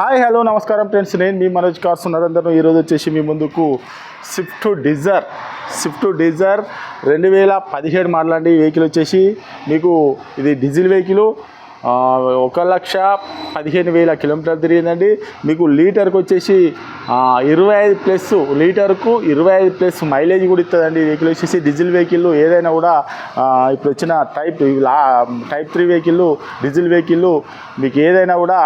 Hi hello నమస్కారం friends. నేను మీ Manoj cars Narender ఈరోజు వచ్చేసి మీ ముందుకు స్విఫ్ట్ డిజర్ స్విఫ్ట్ డిజర్ రెండు వేల పదిహేడు మోడల్ అండి. వెహికల్ వచ్చేసి మీకు ఇది డీజిల్ వెహికల్ ఒక లక్ష పదిహేను వేల కిలోమీటర్లు తిరిగిందండి. మీకు లీటర్కి వచ్చేసి ఇరవై ఐదు ప్లస్ లీటర్కు ఇరవై ఐదు ప్లస్ మైలేజ్ కూడా ఇస్తుందండి. వెహికల్ వచ్చేసి డీజిల్ వెహికల్ ఏదైనా కూడా ఇప్పుడు వచ్చిన టైప్ లా type three vehicle diesel vehicle మీకు ఏదైనా కూడా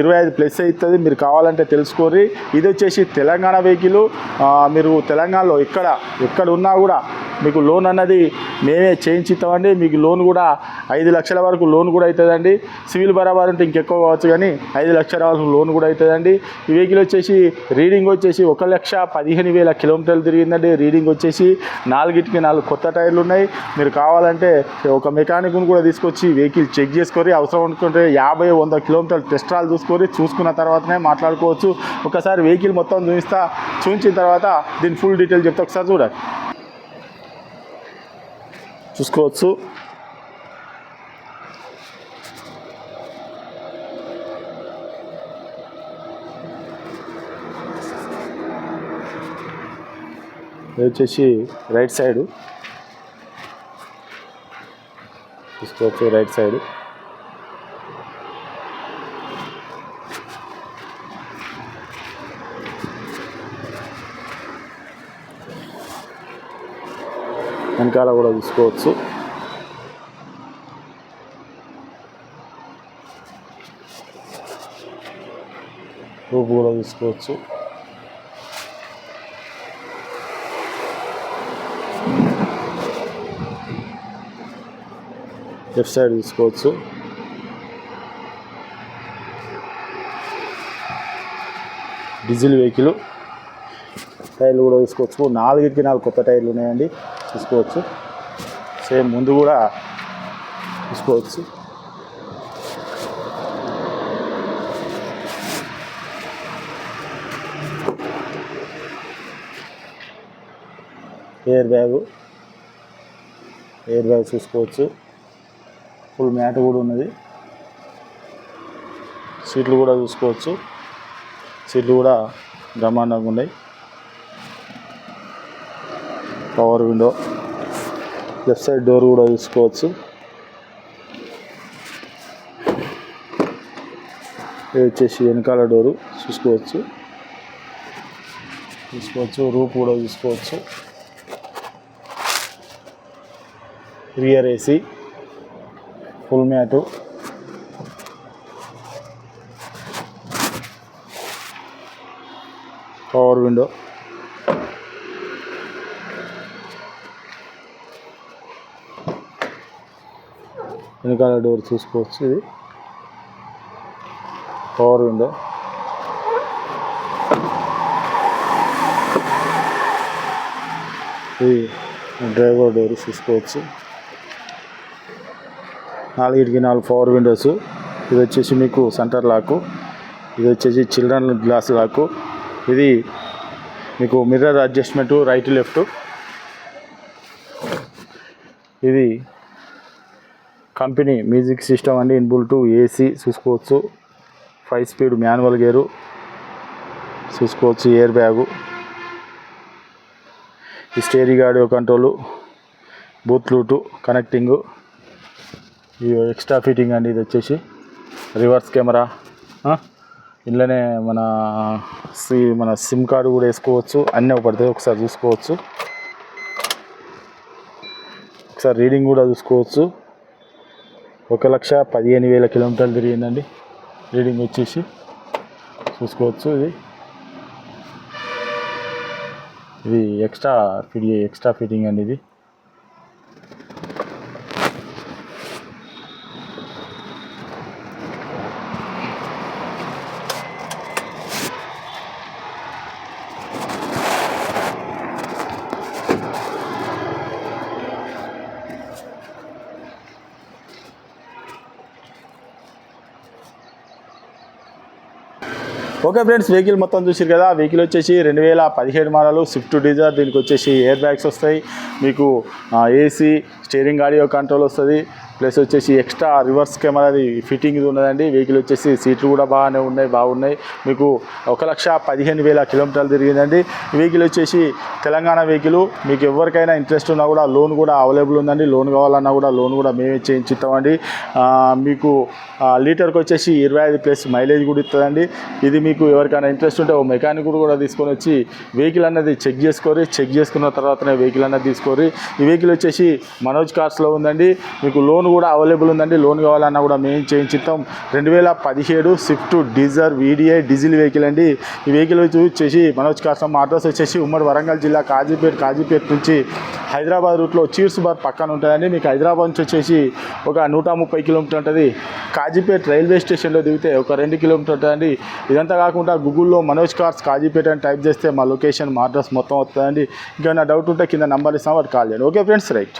ఇరవై ఐదు ప్లస్ అవుతుంది మీరు కావాలంటే తెలుసుకోరి ఇది వచ్చేసి తెలంగాణ వెహికల్. మీరు తెలంగాణలో ఎక్కడ ఎక్కడ ఉన్నా కూడా మీకు లోన్ అన్నది మేమే చేయించిస్తామండి. మీకు లోన్ కూడా ఐదు లక్షల వరకు లోన్ కూడా అవుతుందండి సివిల్ బరాబర్ ఉంటే ఇంకెక్కువ కావచ్చు కానీ ఐదు లక్షల వరకు లోన్ కూడా అవుతుందండి ఈ వెహికల్ వచ్చేసి రీడింగ్ వచ్చేసి ఒక లక్ష పదిహేను వేల కిలోమీటర్లు తిరిగిందండి. రీడింగ్ వచ్చేసి నాలుగిటికి నాలుగు కొత్త టైర్లు ఉన్నాయి. మీరు కావాలంటే ఒక మెకానిక్ను కూడా తీసుకొచ్చి వెహికల్ చెక్ చేసుకొని అవసరం అనుకుంటే యాభై వంద కిలోమీటర్లు టెస్ట్రాలు చూసుకొని చూసుకున్న తర్వాతనే మాట్లాడుకోవచ్చు. ఒకసారి వెహికల్ మొత్తం చూపిస్తా. చూపించిన తర్వాత దీని ఫుల్ డీటెయిల్ చెప్తా. ఒకసారి చూడండి. చూసుకోవచ్చు. ఇది వచ్చేసి రైట్ సైడు. చూసుకోవచ్చు రైట్ సైడ్. వెనకాల కూడా చూసుకోవచ్చు. రూపు కూడా చూసుకోవచ్చు. లెఫ్ట్ సైడ్ చూసుకోవచ్చు. Diesel vehicle. టైర్లు కూడా చూసుకోవచ్చు నాలుగుకి నాలుగు కొత్త టైర్లు ఉన్నాయండి. చూసుకోవచ్చు సేమ్ ముందు కూడా తీసుకోవచ్చు. Air bag. ఎయిర్ బ్యాగ్ చూసుకోవచ్చు. ఫుల్ మ్యాట్ కూడా ఉన్నది. సీట్లు కూడా చూసుకోవచ్చు. సీట్లు కూడా బ్రహ్మాండంగా ఉన్నాయి. Power window. Left side door కూడా చూసుకోవచ్చు ఇది వచ్చేసి వెనకాల డోరు చూసుకోవచ్చు. చూసుకోవచ్చు రూప్ కూడా చూసుకోవచ్చు rear AC full mat. Power window. వెనకాల డోర్ చూసుకోవచ్చు ఇది. పవర్ విండో ఇది డ్రైవర్ డోర్ చూసుకోవచ్చు. నాలుగిటికి నాలుగు పవర్ విండోస్ ఇది వచ్చేసి మీకు సెంటర్ లాకు ఇది వచ్చేసి చిల్డ్రన్ గ్లాస్ లాకు ఇది మీకు మిర్రర్ అడ్జస్ట్మెంట్ రైట్ లెఫ్ట్ ఇది కంపెనీ మ్యూజిక్ సిస్టమ్ అండి. ఇన్బుల్ట్ ఏసీ చూసుకోవచ్చు. ఫైవ్ స్పీడ్ మాన్యువల్ గేరు చూసుకోవచ్చు. Air bag. ఈ steering audio control. Bluetooth connecting. ఈ ఎక్స్ట్రా ఫిట్టింగ్ అండి ఇది వచ్చేసి. Reverse camera. ఇందులోనే మన సి మన సిమ్ కార్డు కూడా వేసుకోవచ్చు. అన్నీ పడతాయి ఒకసారి చూసుకోవచ్చు. ఒకసారి రీడింగ్ కూడా చూసుకోవచ్చు. ఒక లక్ష పదిహేను వేల కిలోమీటర్లు తిరిగిందండి. రీడింగ్ వచ్చేసి చూసుకోవచ్చు ఇది. ఇది ఎక్స్ట్రా ఫిట్ ఎక్స్ట్రా ఫిట్టింగ్ అండి ఇది. ఓకే ఫ్రెండ్స్ వెహికల్ మొత్తం చూసారు కదా. వెహికల్ వచ్చేసి రెండు వేల పదిహేడు మోడలు స్విఫ్ట్ డిజైర్ దీనికి వచ్చేసి ఎయిర్ బ్యాగ్స్ వస్తాయి. మీకు ఏసీ స్టీరింగ్ ఆడియో కంట్రోల్ వస్తుంది. ప్లస్ వచ్చేసి ఎక్స్ట్రా రివర్స్ కెమెరాది ఫిట్టింగ్ ఇది ఉన్నదండి. వెహికల్ వచ్చేసి సీట్లు కూడా బాగానే ఉన్నాయి బాగున్నాయి. మీకు ఒక లక్ష పదిహేను వేల కిలోమీటర్లు తిరిగిందండి. వెహికల్ వచ్చేసి తెలంగాణ వెహికల్. మీకు ఎవరికైనా ఇంట్రెస్ట్ ఉన్నా కూడా లోన్ కూడా అవైలబుల్ ఉందండి. లోన్ కావాలన్నా కూడా లోన్ కూడా మేమే చేయించుతామండి మీకు లీటర్కి వచ్చేసి ఇరవై ఐదు ప్లస్ మైలేజ్ కూడా ఇస్తుందండి. ఇది మీకు ఎవరికైనా ఇంట్రెస్ట్ ఉంటే ఓ మెకానిక్ కూడా తీసుకొని వచ్చి వెహికల్ అన్నది చెక్ చేసుకోరి చెక్ చేసుకున్న తర్వాతనే వెహికల్ అన్నది తీసుకోరి ఈ వెహికల్ వచ్చేసి మనోజ్ కార్స్లో ఉందండి. మీకు లోన్ కూడా అవైలబుల్ ఉందండి. లోన్ కావాలన్నా కూడా మేము చేయించుతాం రెండు వేల పదిహేడు Swift Dzire VDI diesel vehicle అండి. ఈ వెహికల్ వచ్చేసి మనోజ్ కాసం మా అడ్రస్ వచ్చేసి ఉమ్మడి వరంగల్ జిల్లా కాజీపేట్ కాజీపేట్ నుంచి హైదరాబాద్ రూట్లో చీర్స్ బార్ పక్కన ఉంటుందండి. మీకు హైదరాబాద్ నుంచి వచ్చేసి ఒక నూట ముప్పై కిలోమీటర్ ఉంటుంది. కాజీపేట్ రైల్వే స్టేషన్లో దిగితే ఒక రెండు కిలోమీటర్ ఉంటుందండి. ఇదంతా కాకుండా గూగుల్లో మనోజ్ కార్స్ కాజీపేట అని టైప్ చేస్తే మా లొకేషన్ మా అడ్రస్ మొత్తం వస్తుందండి. ఇంకేమైనా డౌట్ ఉంటే కింద నంబర్ ఇస్తాం వాటి కాల్ చేయండి. Okay friends right.